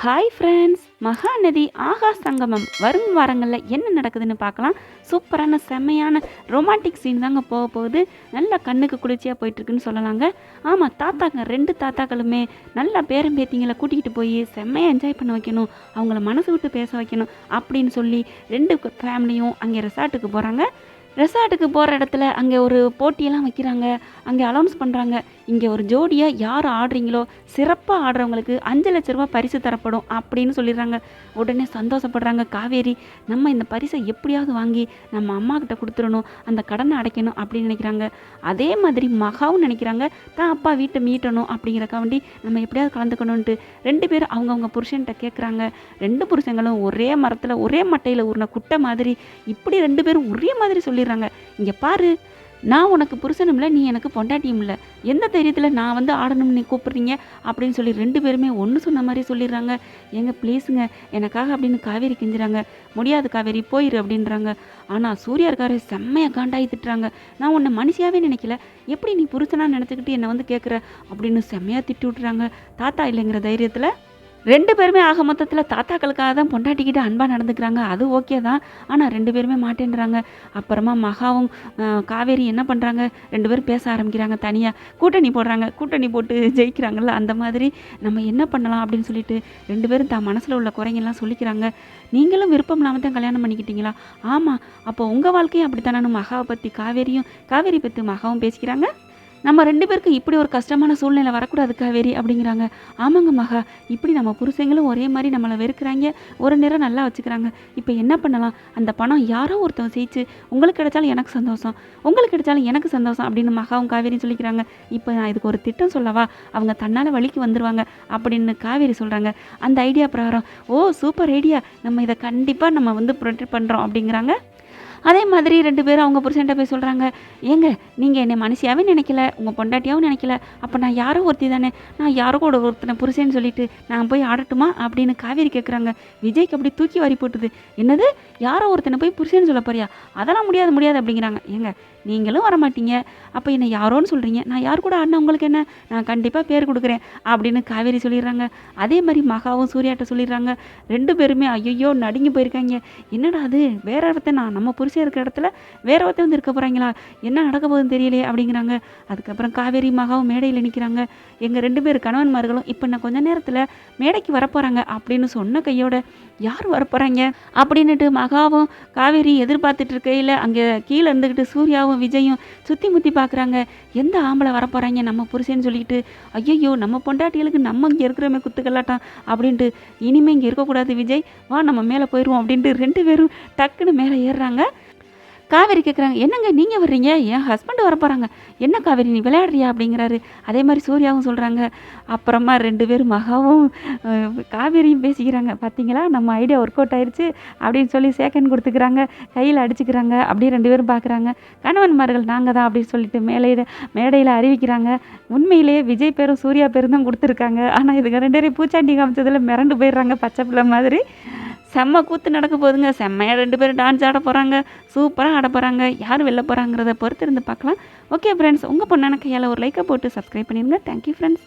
Hi friends Mahanadi Akash சங்கமம் வரும் வாரங்களில் என்ன நடக்குதுன்னு பார்க்கலாம். சூப்பரான செம்மையான ரொமான்டிக் சீன் தாங்க போக போகுது. நல்ல கண்ணுக்கு குளிர்ச்சியாக போயிட்டுருக்குன்னு சொல்லலாங்க. ஆமாம் தாத்தாங்க ரெண்டு தாத்தாக்களுமே நல்ல பேரம் பேத்திங்களை கூட்டிகிட்டு போய் செம்மையாக என்ஜாய் பண்ண வைக்கணும். அவங்கள மனசு விட்டு பேச வைக்கணும் அப்படின்னு சொல்லி ரெண்டு ஃபேமிலியும் அங்கே ரெசார்ட்டுக்கு போகிறாங்க ரெசார்ட்டுக்கு போகிற இடத்துல அங்கே ஒரு போட்டியெல்லாம் வைக்கிறாங்க அங்கே அலௌன்ஸ் பண்ணுறாங்க இங்கே ஒரு ஜோடியாக யார் ஆடுறீங்களோ சிறப்பாக ஆடுறவங்களுக்கு அஞ்சு லட்ச ரூபா பரிசு தரப்படும் அப்படின்னு சொல்லிடுறாங்க. உடனே சந்தோஷப்படுறாங்க. காவேரி நம்ம இந்த பரிசை எப்படியாவது வாங்கி நம்ம அம்மா கிட்ட கொடுத்துடணும் அந்த கடனை அடைக்கணும் அப்படின்னு நினைக்கிறாங்க. அதே மாதிரி மகாவும் நினைக்கிறாங்க தான் அப்பா வீட்டை மீட்டணும் அப்படிங்கிறக்காண்டி நம்ம எப்படியாவது கலந்துக்கணுன்ட்டு ரெண்டு பேரும் அவங்கவுங்க புருஷன்கிட்ட கேட்குறாங்க ரெண்டு புருஷங்களும் ஒரே மரத்தில் ஒரே மட்டையில் ஊறின குட்டை மாதிரி இப்படி ரெண்டு பேரும் ஒரே மாதிரி சொல்லிடுறாங்க இங்கே பாரு நான் உனக்கு புருஷனும் இல்லை நீ எனக்கு பொண்டாட்டியும் இல்லை. எந்த தைரியத்தில் நான் வந்து ஆடணும்னு நீ கூப்பிட்றீங்க? அப்படின்னு சொல்லி ரெண்டு பேருமே ஒன்று சொன்ன மாதிரி சொல்லிடுறாங்க. ஏங்க ப்ளீஸுங்க எனக்காக அப்படின்னு காவேரி கெஞ்சுறாங்க. முடியாது காவேரி போயிரு அப்படின்றாங்க. ஆனால் சூர்யா இருக்காரு செம்மையாக காண்டாகி திட்டுறாங்க. நான் உன்னை மனுஷியாவே நினைக்கல. எப்படி நீ புருஷனாக நினச்சிக்கிட்டு என்னை வந்து கேட்குற அப்படின்னு செம்மையாக திட்டு விட்டுறாங்க. தாத்தா இல்லைங்கிற தைரியத்தில் ரெண்டு பேருமே ஆக மொத்தத்தில் தாத்தாக்களுக்காக தான் பொண்டாட்டிக்கிட்ட அன்பாக நடந்துக்கிறாங்க. அது ஓகே தான். ஆனால் ரெண்டு பேருமே மாட்டேன்றாங்க. அப்புறமா மகாவும் காவேரி என்ன பண்ணுறாங்க ரெண்டு பேரும் பேச ஆரம்பிக்கிறாங்க தனியாக கூட்டணி போடுறாங்க. கூட்டணி போட்டு ஜெயிக்கிறாங்கல்ல அந்த மாதிரி நம்ம என்ன பண்ணலாம் அப்படின்னு சொல்லிட்டு ரெண்டு பேரும் தான் மனசில் உள்ள குறைங்கெல்லாம் சொல்லிக்கிறாங்க. நீங்களும் விருப்பம் இல்லாமல் தான் கல்யாணம் பண்ணிக்கிட்டீங்களா? ஆமாம் அப்போ உங்கள் வாழ்க்கையும் அப்படி தானே மகாவை பற்றி காவேரியும் காவேரி பற்றி மகாவும் பேசிக்கிறாங்க. நம்ம ரெண்டு பேருக்கு இப்படி ஒரு கஷ்டமான சூழ்நிலை வரக்கூடாது காவேரி அப்படிங்கிறாங்க. ஆமாங்க மகா இப்படி நம்ம புருஷங்களும் ஒரே மாதிரி நம்மளை வெறுக்கிறாங்க. ஒரு நேரம் நல்லா வச்சுக்கிறாங்க. இப்போ என்ன பண்ணலாம்? அந்த பணம் யாரோ ஒருத்தவன் ஜெயிச்சு உங்களுக்கு கிடைச்சாலும் எனக்கு சந்தோஷம். உங்களுக்கு கிடைச்சாலும் எனக்கு சந்தோஷம் அப்படின்னு மகாவும் காவேரியும் சொல்லிக்கிறாங்க. இப்போ நான் இதுக்கு ஒரு திட்டம் சொல்லவா? அவங்க தன்னால் வழிக்கு வந்துடுவாங்க அப்படின்னு காவேரி சொல்கிறாங்க அந்த ஐடியா பிரகாரம் ஓ சூப்பர் ஐடியா. நம்ம இதை கண்டிப்பாக நம்ம வந்து ப்ரொடெக்ட் பண்ணுறோம் அப்படிங்கிறாங்க. அதே மாதிரி ரெண்டு பேரும் அவங்க புருஷன்ட்ட போய் சொல்கிறாங்க ஏங்க நீங்கள் என்னை மனுஷியாவே நினைக்கல உங்கள் பொண்டாட்டியாகவும் நினைக்கல. அப்போ நான் யாரோ ஒருத்தி தானே. நான் யாரோ கூட ஒருத்தனை புருஷன்னு சொல்லிட்டு நான் போய் ஆடட்டுமா? அப்படின்னு காவேரி கேட்குறாங்க விஜய்க்கு அப்படி தூக்கி வாரி போட்டுது. என்னது? யாரோ ஒருத்தனை போய் புருஷன்னு சொல்ல போறியா? அதெல்லாம் முடியாது முடியாது அப்படிங்கிறாங்க. ஏங்க நீங்களும் வர மாட்டீங்க அப்போ என்னை யாரோன்னு சொல்கிறீங்க நான் யார் கூட ஆடினா உங்களுக்கு என்ன? நான் கண்டிப்பாக பேர் கொடுக்குறேன் அப்படின்னு காவேரி சொல்லிடுறாங்க. அதே மாதிரி மகாவும் சூர்யாட்ட சொல்லிடுறாங்க. ரெண்டு பேருமே ஐயோ நடுங்கி போயிருக்காங்க. என்னடா அது? வேற ஒருத்தன்? நான் நம்ம புருஷன் இருக்கிற இடத்துல வேற ஒருத்தர் வந்து இருக்க போகிறாங்களா என்ன நடக்க போகுதுன்னு தெரியலையே அப்படிங்கிறாங்க. அதுக்கப்புறம் காவேரி மகாவும் மேடையில் நிற்கிறாங்க எங்கள் ரெண்டு பேர் கணவன்மார்களும் இப்போ நான் கொஞ்ச நேரத்தில் மேடைக்கு வரப்போகிறாங்க அப்படின்னு சொன்ன கையோட யார் வரப்போகிறாங்க அப்படின்னுட்டு மகாவும் காவேரி எதிர்பார்த்துட்டு இருக்கையில் அங்கே கீழே இருந்துக்கிட்டு சூர்யாவும் விஜயும் சுற்றி முற்றி பார்க்குறாங்க எந்த ஆம்பளை வரப்போகிறாங்க நம்ம புருஷன்னு சொல்லிட்டு ஐயையோ நம்ம பொண்டாட்டிகளுக்கு நம்ம இங்கே இருக்கிறோமே குத்துக்கல்லாட்டம் அப்படின்ட்டு இனிமேல் இங்கே இருக்கக்கூடாது விஜய். வா நம்ம மேலே போயிடுவோம் அப்படின்ட்டு ரெண்டு பேரும் டக்குன்னு மேலே ஏறுறாங்க. காவேரி கேட்குறாங்க என்னங்க நீங்கள் வர்றீங்க? என் ஹஸ்பண்ட் வர போகிறாங்க என்ன காவேரி நீ விளையாடுறியா? அப்படிங்கிறாரு. அதே மாதிரி சூர்யாவும் சொல்கிறாங்க அப்புறமா ரெண்டு பேரும் மகாவும் காவேரியும் பேசிக்கிறாங்க. பார்த்தீங்களா நம்ம ஐடியா ஒர்க் அவுட் ஆயிடுச்சு அப்படின்னு சொல்லி சேக்கன் கொடுத்துக்கிறாங்க. கையில் அடிச்சுக்கிறாங்க. அப்படியே ரெண்டு பேரும் பார்க்குறாங்க கணவன்மார்கள் நாங்கள் தான் அப்படின்னு சொல்லிட்டு மேலையில் மேடையில் அறிவிக்கிறாங்க. உண்மையிலேயே விஜய் பேரும் சூர்யா பேரும் தான் கொடுத்துருக்காங்க. ஆனால் இதுங்க ரெண்டு பேரும் பூச்சாண்டி காமிச்சதில் மிரண்டு போயிடுறாங்க பச்சை பிள்ளை மாதிரி. செம்ம கூத்து நடக்க போகுதுங்க. செம்மையாக ரெண்டு பேரும் டான்ஸ் ஆட போகிறாங்க சூப்பராக ஆட போகிறாங்க யார் வெளில போகிறாங்கிறத பொறுத்து இருந்து பார்க்கலாம். ஓகே ஃப்ரெண்ட்ஸ் உங்கள் பொண்ணான கையால் ஒரு லைக்கை போட்டு சப்ஸ்கிரைப் பண்ணிடுங்க. Thank you friends